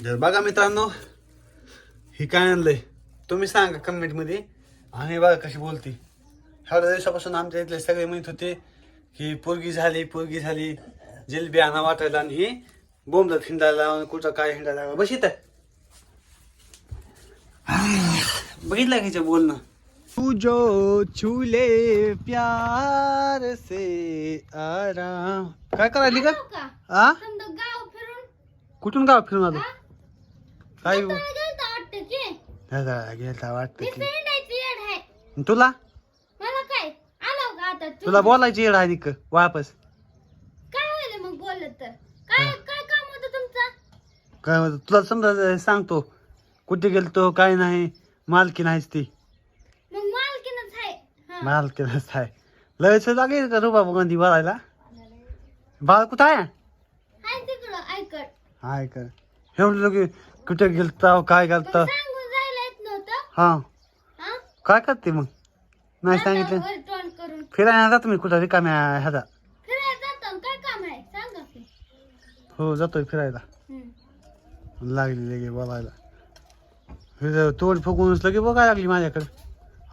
तर बघा मित्रांनो ही काय आणलंय तुम्ही सांगा कमेंटमध्ये आणि बघा कशी बोलती ह्या दिवसापासून आमच्या इथले सगळे म्हणत होते की पोरगी झाली पोरगी झाली जिलबी आणा वाटायला आणि ही बोंबला हिंडायला आणि कुठं काय हिंडायला बस इथं बघितलं का हिचं बोलणं तू जो छुले प्यार से आराम काय करायली का? आ समजा गाव फिरून कुठून गाव फिरून आलो? काय? गेलता वाटतं की. तुला? मला काय? आलो का आता तू? तुला बोलायची येड आहे वापस. काय होईल मग बोलत तर? काय काय काम होतं तुमचं? काय म्हणतो तुला समजा सांगतो. कुठे गेलतो काय नाही मालकी नाहीच ती. मालकीनच आहे. लयच लागेल का रुबा गांधी बोलायला? बाळ कुठं आहे? हाय कर हे म्हणलं की कुठे गेलता काय घालता? सांगून जायला येत नव्हतं? हा. हा? काय करते मग? नाही सांगितलं. वर तोंड करून. फिरायला जातो मी कुठं रिकाम्या ह्याचा. फिरायला जातो काय काम आहे? सांगा की. हो जातोय फिरायला. हम्म. लागली लगे बोलायला. हे तोड फुकूनच लगे बघायला लागली माझ्याकडे.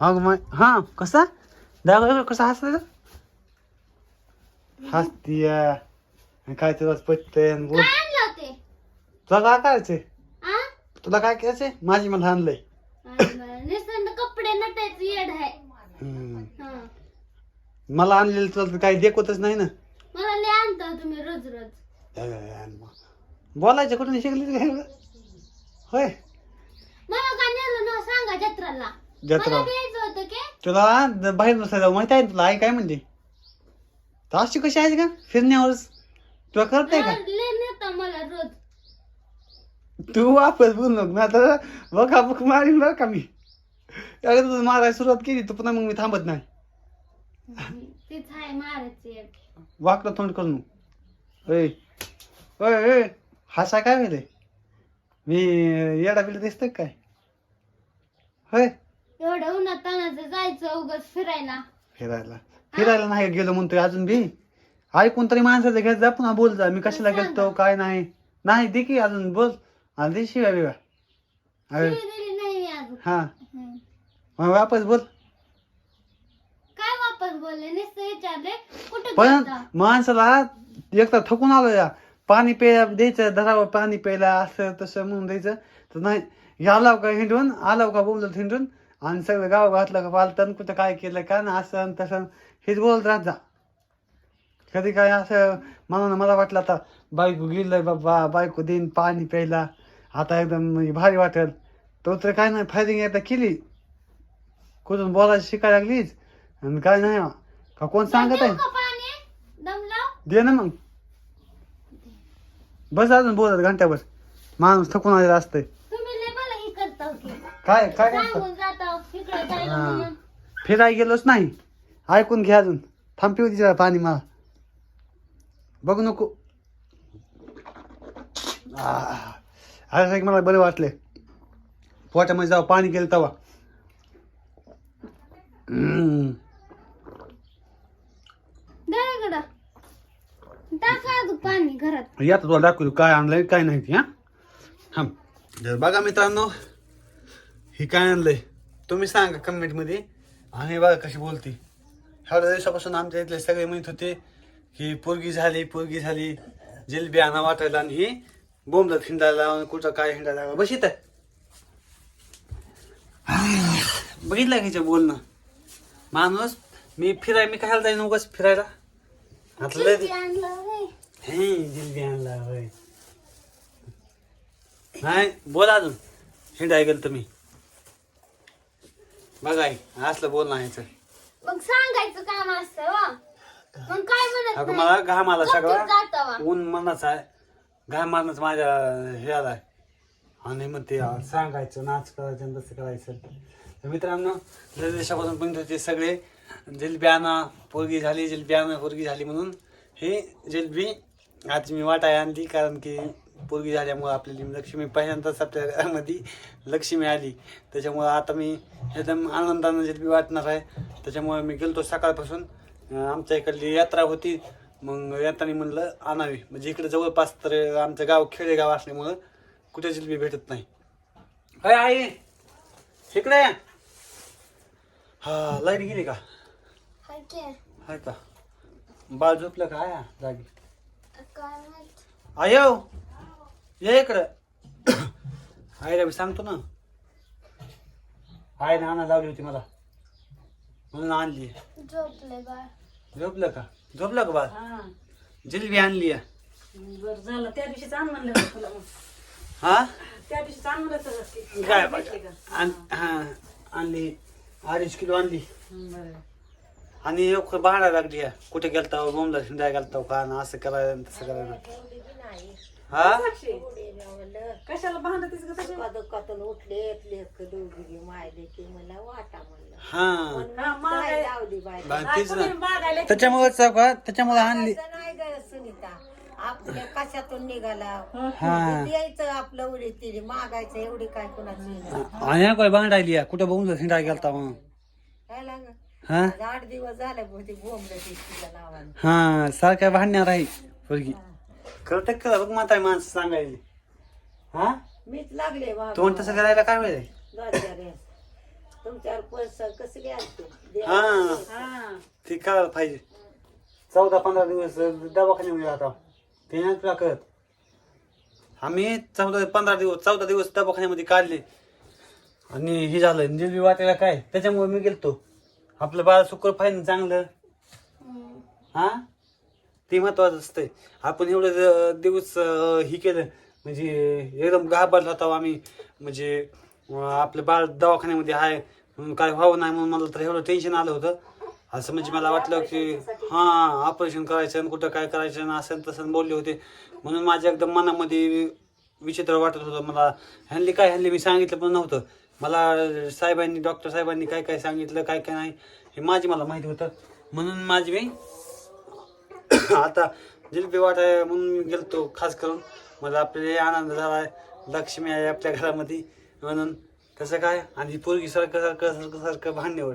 अग माय हा कसा? दाखव कसा हसला हसती काय तुला पटतंय आणि बोल. काय आणलं तुला काय करायचंय? हा तुला काय करायचंय? माझी मला आणलंय. कपडे नटायचं येड आहे. हम्म. हा. मला आणलेलं तुला तर काही देखवतच नाही ना. मला लय आणता तुम्ही रोज रोज. बोलायचं कुठून शिकली काय होय. मला का नेलं ना सांगा जत्राला. जत्रा. मला द्यायचं होतं की? तुला बाहेर बसायला माहिती आहे ना तुला? आई काय म्हणली तर अशी कशी आहे का फिरण्यावरच. तुला करत नाही का? लय नेता मला रोज. तू वापस बोल नको मी आता बघा बघ मारीन बरं का मी. अगं तू मारायला सुरुवात केली तर पुन्हा मग मी थांबत नाही. तेच आहे मारायचं वाकडं तोंड करू ओय हसा काय होईल मी येडा बिला दिसतोय काय? होय? एवढं उन्हात तानाचं जायचं उगाच फिरायला. फिरायला. फिरायला नाही गेलो म्हणतोय अजून बी. ऐकून तरी माणसाचं घेत जा पुन्हा बोल जा. मी कशाला गेलतो काय नाही. नाही दे की अजून बोल. आणि शिव्या बिव्या. अरे. शिवी दिली नाही मी अजून. हा. हम्म. मग वापस बोल. काय वापस बोलले? नुसतं विचारले कुठं पण गेलता? माणसाला एकदा थकून आलो या. पाणी प्यायला द्यायचं धरावं पाणी प्यायला असं तसं म्हणून द्यायचं. तर नाही आलाव का हिंडून आलाव का बोलत हिंडून? आणि सगळं गाव घातलं का पालतन कुठं काय केलं का ना असं आणि तसं. हेच बोलत राहत जा. कधी काय असं म्हणून मला वाटलं आता बायको गेलंय बाबा बायको देईन पाणी प्यायला. आता एकदम भारी वाटेल. तो तर काय नाही फायरिंग एकदा केली. कुठून बोलायला शिकायला लागलीच. आणि काय नाही का कोण सांगत आहे? दे ना मग. बस अजून बोलत घंट्याभर. माणूस थकून आलेला असतंय. हे काय काय करतो? हा. म्हणून. फिराय गेलोच नाही. ऐकून घे अजून. थांब पिऊ दे जरा पाणी मला. बघू नको. आह. अरे साहेब मला बरे वाटले. पोटामध्ये जाऊ पाणी गेलं तवा पाणी घरात. या तुला दाखवू काय आणलंय काय नाही ते, हा? तर बघा मित्रांनो ही काय आणलंय? तुम्ही सांगा कमेंटमध्ये आणि बघा कशी बोलती. ह्या दिवसापासून आमच्या इथले सगळे म्हणत होते की पोरगी झाली पोरगी झाली जिलबी आणा वाटायला आणि बोंबलत हिंडायला आणि कुठं काय हिंडायला बस इथं. बघितलं का हिचं बोलणं? माणूस मी फिराय मी कशाला जाईन उगाच फिरायला? आता लय? हे जिलबी आणला होय. नाही बोला अजून. हिंडाय गेलं तुम्ही बघाय असलं बोल नाही मग सांगायचं काम असतं वा मग काय म्हणत अगं नाही. मला घाम आला सगळा गपचूप जातं वा. ऊन मनाचा आहे. घाम माझ्या हे आला आणि मग ते सांगायचं नाच करायचं आणि तसं करायचं. तर मित्रांनो लय देशापासून पण ते सगळे जिलबी आणा पोरगी झाली जिलबी आणा पोरगी झाली म्हणून हे जिलबी आज मी वाटाय आणली कारण की पोरगी झाल्यामुळं आपल्याला लक्ष्मी पहिल्यांदाच आपल्या घरामध्ये लक्ष्मी आली. त्याच्यामुळं आता मी एकदम आनंदानं जिलबी वाटणार आहे. त्याच्यामुळे मी गेलतो सकाळपासून. आमच्या इकडली यात्रा होती. मग येताना म्हणलं आणावी. म्हणजे इकडे जवळपास तर आमचं गाव खेडेगाव असल्यामुळं कुठे जिलबी भेटत नाही. अय आई! इकडे. हा लाइट गेली का? हाय की. बाळ झोपलं का? आया जागी. काय आयो ये इकडं. आईला मी सांगतो ना. आईने आणा लावली होती मला. म्हणून आणली. झोपलं का? झोपलं का बाळ? हा. जिलबी आणली आहे. बरं झालं. त्या दिवशीच आण म्हणलं होतं तुला मग. हा? त्या दिवशीच आण म्हणलं होतं की- काय भेटली का? बघा आण- हा आणली. अडीच किलो आणली. हं, बरं. आणि एक भांडा लागली आहे. कुठे गेलता बोमला हिंडाय गेलता का ना असं करायला आणि तसं करायला. हा? साक्षी, कशाला भांडतीस का तशी? दुःखातून उठले मायले की मला वाटा म्हणलं. हा. हा, लावली बाय बा- तेच तुम्ही ना मागायला त्याच्यामुळे त्याच्यामुळे आणली. नाही ग सुनीता. आपल्या कशातून निघाला? हा. द्यायचं आपलं उडी तिने मागायचं एवढी काय कुणाची? आणि काय. कुठं गेलता मग काय लाग हा? आठ दिवस झाले बहुते बोंबलं ते तिच्या नावाने हा सारख्या भांडण्यात आहे पोरगी. कळत का बघ माता माणसं सांगायली. हा? मीच लागले तोंड तसं करायला काय वेळ आहे? दोन चार वेळेस. तुमच्यावर पैसा कसं घ्यायचं हा. हा. ते करायला पाहिजे. चौदा पंधरा दिवस दवाखान्यामध्ये राहता ते नाही तुला कळत. आम्ही चौदा पंधरा दिवस चौदा दिवस दवाखान्यामध्ये काढले. आणि हे झालं जिलबी वाटायला काय? त्याच्यामुळे मी गेलतो. आपलं बाळ सुकर पाहिजे चांगलं. हा? ते महत्वाचं असतंय. आपण एवढं ज- दिवस अं, हे केलं. म्हणजे एकदम घाबरला होता आम्ही. म्हणजे अं, आपलं बाळ दवाखान्यामध्ये आहे. म्हणून काय व्हावं नाही म्हणून मला तर एवढं टेन्शन आलं होतं. असं म्हणजे मला वाटलं की हां ऑपरेशन करायचं आणि कुठं काय करायचं आणि असं तसं बोलले होते. म्हणून माझ्या एकदम मनामध्ये विचित्र वाटत होतं. मला ह्यांनी काय ह्यांनी मी सांगितलं पण नव्हतं. मला साहेबांनी डॉक्टर साहेबांनी काय काय सांगितलं काय काय नाही हे माझी मला माहिती होतं. म्हणून माझी मी आता जिलबी वाटाय म्हणून मी गेलतो. खास करून मला आपल्याला आनंद झालाय. लक्ष्मी आहे आपल्या घरामध्ये. म्हणून कसं काय? आणि पोरगी सारखं सारखं सारखं सारखं भांडण्यावर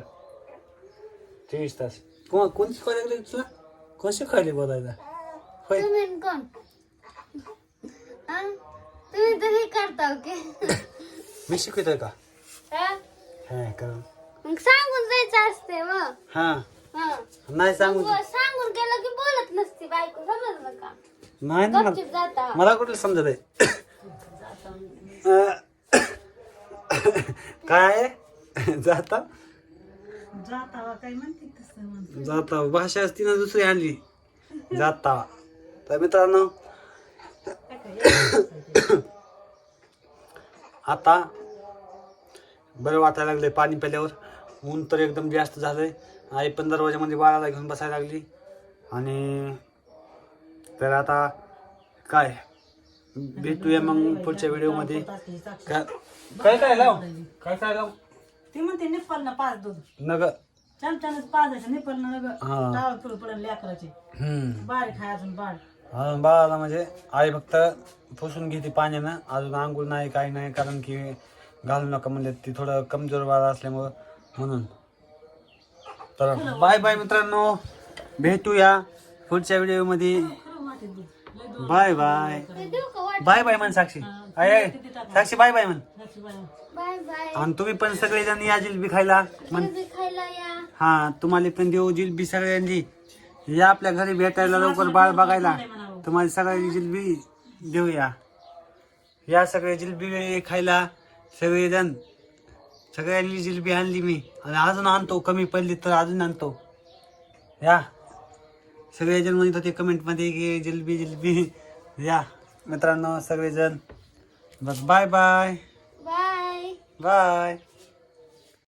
चोवीस तास. कोण कोण शिकवायला लागले तुला? कोण शिकवायले बोलायला? होय. तुम्ही न कोण? हा? तुम्ही तर हे करता ओके? मी शिकवतोय का? हा? हा करून मग सांगून जायचं असते मग. हा. हा. नाही सांगू मग सांगून गेलं की बोलत नसती बायको समजलं का? नाही ना मला गपचूप जाता. मला कुठलं समजत आहे? काय? जाता? जाता काय म्हणते तसं म्हणते. जाता भाषा असती ना दुसरी आणली. जाता तर मित्रांनो आता बरं वाटायला लागले पाणी प्याल्यावर ऊन तर एकदम जास्त झालंय. आई पण दरवाजामध्ये बाळाला घेऊन बसायला लागली. आणि तर आता काय? भेटूया मग पुढच्या व्हिडिओमध्ये. काय काय काय लाव? काय काय लाव? ती म्हणते निप्पल ना पाच दूध. नग. चमच्यानंच पाच द्यायचं ना हा. डाळ पुढे पडून लेकराचे हम्म. बारीक आहे अजून बाळ. अजून बाळाला म्हणजे आई फक्त पुसून घेते पाण्यानं. अजून आंघोळ नाही काही नाही कारण की घालू नका म्हणजे ती थोडं कमजोर बाळ असल्यामुळं म्हणून. तर बाय बाय मित्रांनो. भेटूया पुढच्या व्हिडिओमध्ये. खरं वाटेल दूध बाय बाय. देऊ का बाय बाय म्हण साक्षी. आय आय. साक्षी बाय बाय म्हण. लक्ष्मीबाई. Bye bye. आणि तुम्ही पण सगळेजण या जिलबी खायला म्हण. जिलेबी खायला या. हा तुम्हाला पण देऊ जिलबी सगळ्यांनी. या आपल्या घरी भेटायला लवकर बाळ बघायला. तुम्हाला सगळ्यांनी जिलबी देऊया. या सगळे जिलबी खायला सगळेजण. सगळ्यांनी जिलबी आणली मी. आणि अजून आणतो कमी पडली तर अजून आणतो. या. सगळेजण म्हणत होते कमेंटमध्ये की जिलबी जिलबी. या. मित्रांनो सगळेजण बस. Bye bye bye bye